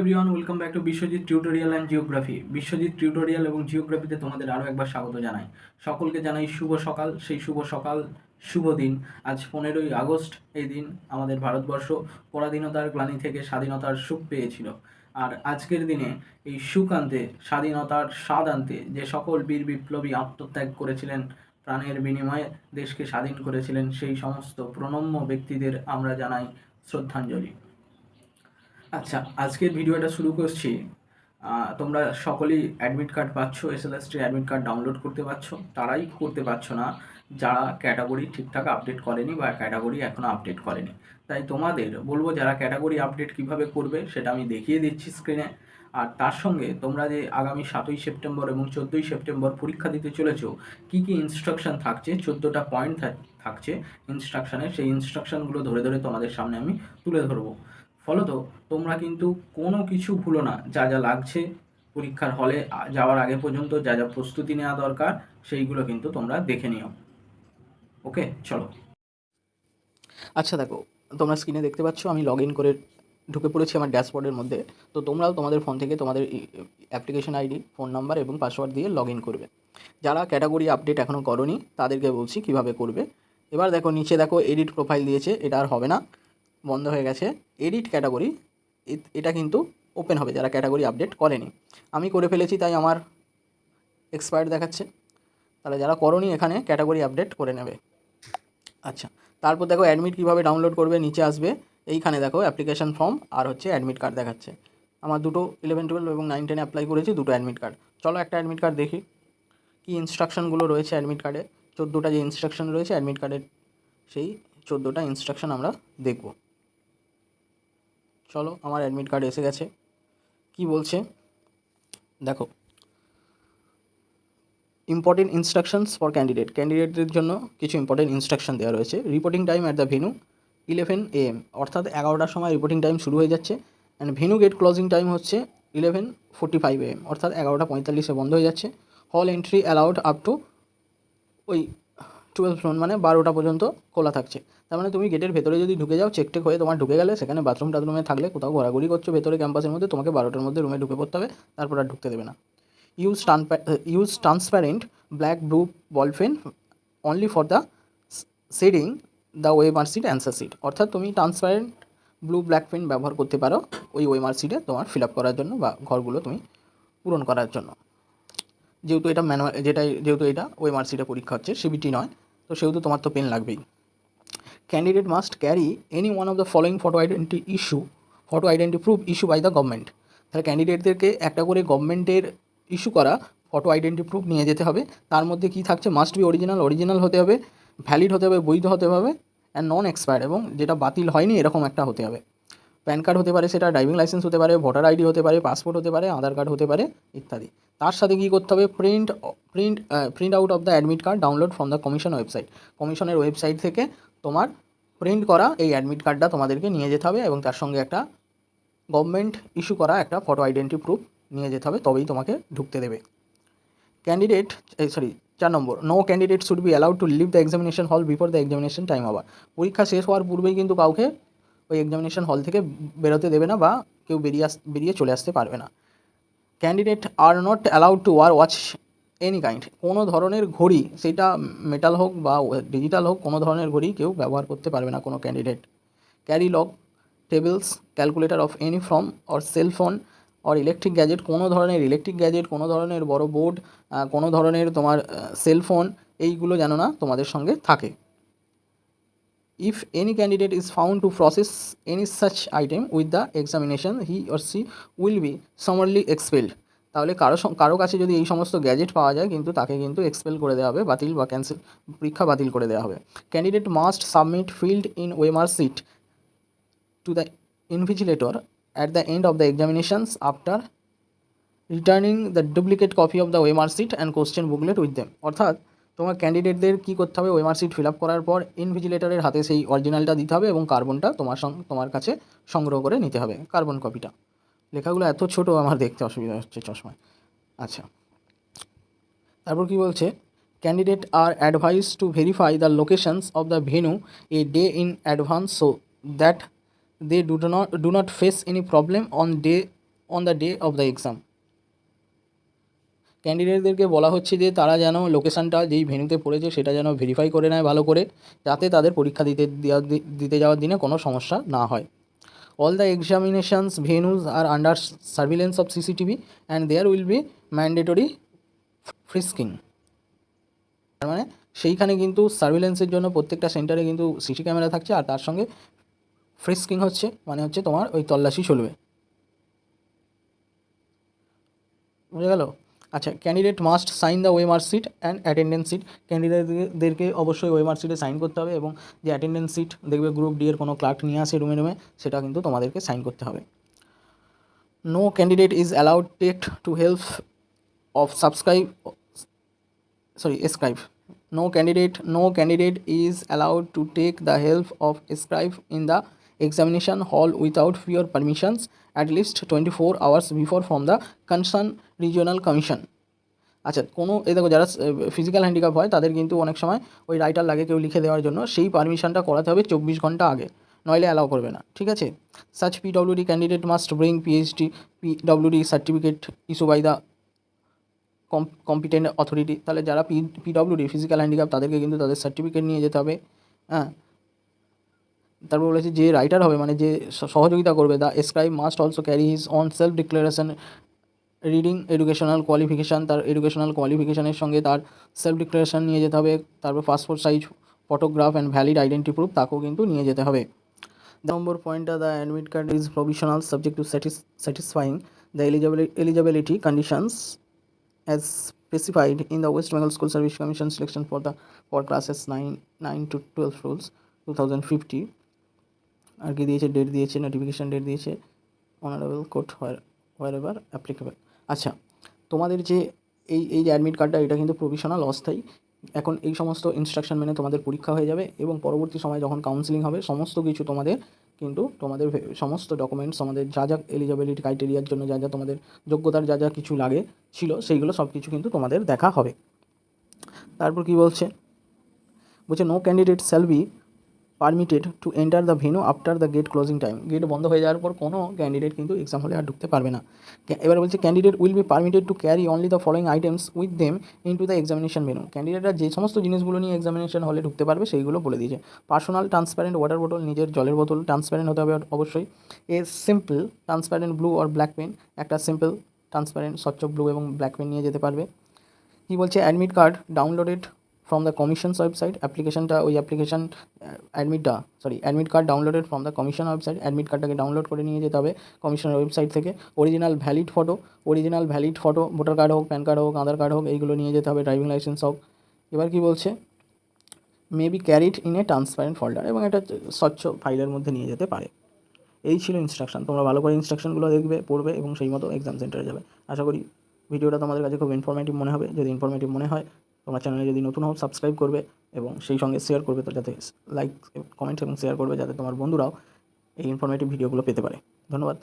Everyone welcome back to Biswajit tutorial and geography Biswajit tutorial এবং জিওগ্রাফিতে তোমাদের আরও একবার স্বাগত জানাই। সকলকে জানাই শুভ সকাল। সেই শুভ সকাল, শুভ দিন। আজ পনেরোই আগস্ট, এই দিন আমাদের ভারতবর্ষ পরাধীনতার গ্লানি থেকে স্বাধীনতার সুখ পেয়েছিল। আর আজকের দিনে এই সুখ আনতে, স্বাধীনতার স্বাদ আনতে যে সকল বীর বিপ্লবী আত্মত্যাগ করেছিলেন, প্রাণের বিনিময়ে দেশকে স্বাধীন করেছিলেন, সেই সমস্ত প্রণম্য ব্যক্তিদের আমরা জানাই শ্রদ্ধাঞ্জলি। আচ্ছা আজকের ভিডিওটা শুরু করছি। তোমরা সকলেই অ্যাডমিট কার্ড পাচ্ছ এসএলএসটি অ্যাডমিট কার্ড ডাউনলোড করতে পারছ। তারাই করতে পারছ না, যারা ক্যাটাগরি ঠিকঠাক আপডেট করেনি বা ক্যাটাগরি এখনও আপডেট করেনি। তাই তোমাদের বলব, যারা ক্যাটাগরি আপডেট কীভাবে করবে, সেটা আমি দেখিয়ে দিচ্ছি স্ক্রিনে আর তার সঙ্গে তোমরা যে আগামী সাতই সেপ্টেম্বর এবং চোদ্দোই সেপ্টেম্বর পরীক্ষা দিতে চলেছো, কী কী ইনস্ট্রাকশন থাকছে, চোদ্দোটা পয়েন্ট থাকছে ইনস্ট্রাকশনের সেই ইনস্ট্রাকশনগুলো ধরে ধরে তোমাদের সামনে আমি তুলে ধরবো। ফলত তোমরা কিন্তু কোনো কিছু ভুলো না। যা যা লাগছে পরীক্ষার হলে যাওয়ার আগে পর্যন্ত যা যা প্রস্তুতি নেওয়া দরকার, সেইগুলো কিন্তু তোমরা দেখে নিও। ওকে, চলো। আচ্ছা দেখো, তোমরা স্ক্রিনে দেখতে পাচ্ছ, আমি লগ ইন করে ঢুকে পড়েছি আমার ড্যাশবোর্ডের মধ্যে। তো তোমরাও তোমাদের ফোন থেকে তোমাদের অ্যাপ্লিকেশন আইডি ফোন নাম্বার এবং পাসওয়ার্ড দিয়ে লগ ইন করবে। যারা ক্যাটাগরি আপডেট এখনও করনি, তাদেরকে বলছি কীভাবে করবে। এবার দেখো, নিচে দেখো এডিট প্রোফাইল দিয়েছে, এটা আর হবে না। বন্ধ হয়ে গেছে। এডিট ক্যাটাগরি এটা কিন্তু ওপেন হবে, যারা ক্যাটাগরি আপডেট করেনি। আমি করে ফেলেছি, তাই আমার এক্সপায়ার্ড দেখাচ্ছে। তাহলে যারা করনি, এখানে ক্যাটাগরি আপডেট করে নেবে। আচ্ছা তারপর দেখো অ্যাডমিট কীভাবে ডাউনলোড করবে, নিচে আসবে। এইখানে দেখো অ্যাপ্লিকেশন ফর্ম আর হচ্ছে অ্যাডমিট কার্ড দেখাচ্ছে। আমার দুটো ইলেভেন টুয়েলভ এবং নাইন টেনে অ্যাপ্লাই করেছি, দুটো অ্যাডমিট কার্ড চলো একটা অ্যাডমিট কার্ড দেখি। কী ইনস্ট্রাকশনগুলো রয়েছে অ্যাডমিট কার্ডে চোদ্দোটা যে ইনস্ট্রাকশন রয়েছে অ্যাডমিট কার্ডের সেই চোদ্দোটা ইনস্ট্রাকশন আমরা দেখব। চলো, আমার অ্যাডমিট কার্ড এসে গেছে। কি বলছে? দেখো ইম্পর্টেন্ট ইনস্ট্রাকশনস ফর ক্যান্ডিডেট ক্যান্ডিডেটদের জন্য কিছু ইম্পর্টেন্ট ইনস্ট্রাকশন দেওয়া রয়েছে। Reporting time at the venue eleven AM অর্থাৎ এগারোটার সময় রিপোর্টিং টাইম শুরু হয়ে যাচ্ছে। And venue gate closing time হচ্ছে ইলেভেন ফোর্টি ফাইভ এম অর্থাৎ এগারোটা পঁয়তাল্লিশে বন্ধ হয়ে যাচ্ছে। Hall entry allowed up to ওই টুয়েলভ নোন মানে বারোটা পর্যন্ত খোলা থাকছে। তার মানে তুমি গেটের ভেতরে যদি ঢুকে যাও চেক টেক হয়ে তোমার ঢুকে গেলে সেখানে বাথরুম টাথরুমে থাকলে কোথাও ঘোরাঘুরি করছ, ভেতরে ক্যাম্পাসের মধ্যে, তোমাকে বারোটার মধ্যে রুমে ঢুকে পড়তে হবে, তারপর আর ঢুকতে দেবে না। Use use transparent black blue ball pen only for the shading the OMR sheet answer sheet অর্থাৎ তুমি ট্রান্সপ্যারেন্ট ব্লু ব্ল্যাক পেন ব্যবহার করতে পারো ওই ওয়েমার সিটে তোমার ফিল আপ করার জন্য বা ঘরগুলো তুমি পূরণ করার জন্য। যেহেতু এটা ম্যানুয়াল যেটাই, যেহেতু এটা ওয়েমার সিটে পরীক্ষা হচ্ছে, সিবিটি নয়। তো সেহেতু তোমার তো পেন লাগবেই। Candidate must carry any one of the following photo identity issue photo identity proof issue by the government তাহলে ক্যান্ডিডেটদেরকে একটা করে গভর্নমেন্টের ইস্যু করা ফটো আইডেন্টি প্রুফ নিয়ে যেতে হবে। তার মধ্যে কী থাকছে? মাস্ট বি অরিজিনাল অরিজিনাল হতে হবে ভ্যালিড হতে হবে, বৈধ হতে হবে অ্যান্ড নন এক্সপায়ার এবং যেটা বাতিল হয়নি এরকম একটা হতে হবে। প্যান কার্ড হতে পারে, সেটা ড্রাইভিং লাইসেন্স হতে পারে, ভোটার আইডি হতে পারে, পাসপোর্ট হতে পারে, আধার কার্ড হতে পারে, ইত্যাদি। তার সাথে কী করতে হবে? Print print print out of the admit card download from the commission website. কমিশনের ওয়েবসাইট থেকে তোমার প্রিন্ট করা এই অ্যাডমিট কার্ডটা তোমাদেরকে নিয়ে যেতে হবে এবং তার সঙ্গে একটা গভর্নমেন্ট ইস্যু করা একটা ফটো আইডেন্টি প্রুফ নিয়ে যেতে হবে, তবেই তোমাকে ঢুকতে দেবে। ক্যান্ডিডেট সরি, চার নম্বর no candidate should be allowed to leave the examination hall before the examination time আবার পরীক্ষা শেষ হওয়ার পূর্বেই কিন্তু কাউকে ওই এক্সামিনেশন হল থেকে বেরোতে দেবে না বা কেউ বেরিয়ে আস, বেরিয়ে চলে আসতে পারবে না। Candidate are not allowed to wear watch any kind কোনো ধরনের ঘড়ি, সেটা মেটাল হোক বা ডিজিটাল হোক, কোনো ধরনের ঘড়ি কেউ ব্যবহার করতে পারবে না কোনো candidate carry log tables calculator of any form or cell phone or electric gadget কোনো ধরনের ইলেকট্রিক গ্যাজেট কোনো ধরনের বড় বোর্ড কোনো ধরনের তোমার সেল ফোন এইগুলো যেন না তোমাদের সঙ্গে থাকে। If any candidate is found to process any such item with the examination, he or she will be summarily expelled. তাহলে কারও কারও কাছে যদি এই সমস্ত গ্যাজেট পাওয়া যায়, কিন্তু তাকে কিন্তু এক্সপেল করে দেওয়া হবে, বাতিল বা ক্যান্সেল পরীক্ষা বাতিল করে দেওয়া হবে। Candidate must submit filled in OMR sheet to the invigilator at the end of the examinations after returning the duplicate copy of the OMR sheet and question booklet with them অর্থাৎ তোমার ক্যান্ডিডেটদের কী করতে হবে? ওয়েমার সিট ফিল আপ করার পর ইনভিজিলেটরের হাতে সেই অরিজিনালটা দিতে হবে এবং কার্বনটা তোমার তোমার কাছে সংগ্রহ করে নিতে হবে কার্বন কপিটা লেখাগুলো এত ছোট, আমার দেখতে অসুবিধা হচ্ছে চশমায়। আচ্ছা। তারপর কি বলছে? Candidate are advised to verify the locations of the venue a day in advance so that they do not do not face any problem on day on the day of the exam ক্যান্ডিডেটদেরকে বলা হচ্ছে যে তারা যেন লোকেশানটা যেই ভেন্যুতে পড়েছে সেটা যেন ভেরিফাই করে নেয় ভালো করে, যাতে তাদের পরীক্ষা দিতে দিতে যাওয়ার দিনে কোনো সমস্যা না হয়। All the examinations venues are under surveillance of CCTV and there will be mandatory frisking তার মানে সেইখানে কিন্তু সার্ভিলেন্সের জন্য প্রত্যেকটা সেন্টারে কিন্তু সিসি ক্যামেরা থাকছে আর তার সঙ্গে ফ্রিস্কিং হচ্ছে মানে হচ্ছে তোমার ওই তল্লাশি চলবে। বুঝে গেল? আচ্ছা candidate must sign the OMR sheet and attendance sheet ক্যান্ডিডেটদেরকে অবশ্যই ওয়েমার সিটে সাইন করতে হবে এবং যে অ্যাটেন্ডেন্স সিট দেখবে গ্রুপ ডি এর কোনো ক্লার্ক নিয়ে আসে রুমে রুমে সেটা কিন্তু তোমাদেরকে সাইন করতে হবে। No candidate is allowed take to help of subscribe sorry scribe. No candidate no candidate is allowed to take the help of scribe in the examination hall without prior permissions at least 24 hours before from the concerned regional commission. আচ্ছা কোনো, এই দেখো যারা physical handicap হয়, তাদের কিন্তু অনেক সময় ওই রাইটার লাগে কেউ লিখে দেওয়ার জন্য, সেই পারমিশনটা করাতে হবে চব্বিশ ঘণ্টা আগে, নইলে অ্যালাউ করবে না, ঠিক আছে? Such PWD candidate must bring PhD PWD certificate issued by the competent authority তাহলে যারা পি পিডব্লিউডি ফিজিক্যাল হ্যান্ডিক্যাপ তাদেরকে কিন্তু তাদের সার্টিফিকেট নিয়ে যেতে হবে হ্যাঁ? তারপর বলেছে যে রাইটার হবে মানে যে সহযোগিতা করবে the scribe must also carry his on self declaration reading educational qualification তার এডুকেশনাল কোয়ালিফিকেশানের সঙ্গে তার সেলফ ডিক্লারেশন নিয়ে যেতে হবে, তারপর passport size photograph and valid identity proof তাকেও কিন্তু নিয়ে যেতে হবে। দ্য নম্বর পয়েন্টটা the admit card is provisional subject to satisfying the eligibility eligibility conditions as specified in the West Bengal School Service Commission Service for the for classes for classes 9 9 to 12 rules 2050 আর কি দিয়েছে date দিয়েছে notification date দিয়েছে honourable court wherever applicable আচ্ছা তোমাদের যে এই এই যে অ্যাডমিট কার্ডটা এটা কিন্তু প্রভিশনাল অস্থায়ী। এখন এই সমস্ত ইনস্ট্রাকশন মেনে তোমাদের পরীক্ষা হয়ে যাবে এবং পরবর্তী সময় যখন কাউন্সিলিং হবে, সমস্ত কিছু তোমাদের কিন্তু তোমাদের সমস্ত ডকুমেন্টস আমাদের যা যা এলিজিবিলিটি ক্রাইটেরিয়ার জন্য যা যা তোমাদের যোগ্যতার যা যা কিছু লাগে ছিল, সেইগুলো সব কিছু কিন্তু তোমাদের দেখা হবে। তারপর কি বলছে? বলছে no candidate shall be permitted to enter the venue after the gate closing time gate বন্ধ হয়ে যাওয়ার পর কোনো ক্যান্ডিডেট কিন্তু এক্সাম হলে আর ঢুকতে পারবে না। এবার বলছে candidate will be permitted to carry only the following items with them into the examination venue ক্যান্ডিডেটরা যে সমস্ত জিনিসগুলো নিয়ে এক্সামিনেশন হলে ঢুকতে পারবে, সেইগুলো বলে দিয়েছে। পার্সোনাল ট্রান্সপ্যারেন্ট ওয়াটার বোতল নিজের জলের বোতল ট্রান্সপ্যারেন্ট হতে হবে অবশ্যই। এ সিম্পল ট্রান্সপ্যারেন্ট ব্লু আর ব্ল্যাক পেন একটা সিম্পল ট্রান্সপ্যারেন্ট স্বচ্ছ ব্লু এবং ব্ল্যাক পেন নিয়ে যেতে পারবে। কি বলছে? Admit card downloaded from the commission's website অ্যাপ্লিকেশনটা ওই application অ্যাডমিটটা sorry admit card downloaded from the commission website admit কার্ডটাকে download করে নিয়ে যেতে হবে কমিশনের ওয়েবসাইট থেকে। Original valid photo original valid photo voter card হোক প্যান কার্ড হোক আধার কার্ড হোক, এইগুলো নিয়ে যেতে হবে ড্রাইভিং লাইসেন্স হোক। এবার কি বলছে? May be carried in a transparent folder এবং এটা স্বচ্ছ ফাইলের মধ্যে নিয়ে যেতে পারে। এই ছিল ইনস্ট্রাকশন তোমরা ভালো করে ইনস্ট্রাকশনগুলো দেখবে, পড়বে এবং সেই মতো এক্সাম সেন্টারে যাবে। আশা করি ভিডিওটা তোমাদের কাছে খুব ইনফরমেটিভ মনে হবে। যদি ইনফরমেটিভ মনে হয় তোমার চ্যানেলে যদি নতুন হও সাবস্ক্রাইব করবে এবং সেই সঙ্গে শেয়ার করবে তো যাতে লাইক কমেন্ট এবং শেয়ার করবে যাতে তোমার বন্ধুরাও এই ইনফরমেটিভ ভিডিওগুলো পেতে পারে। ধন্যবাদ।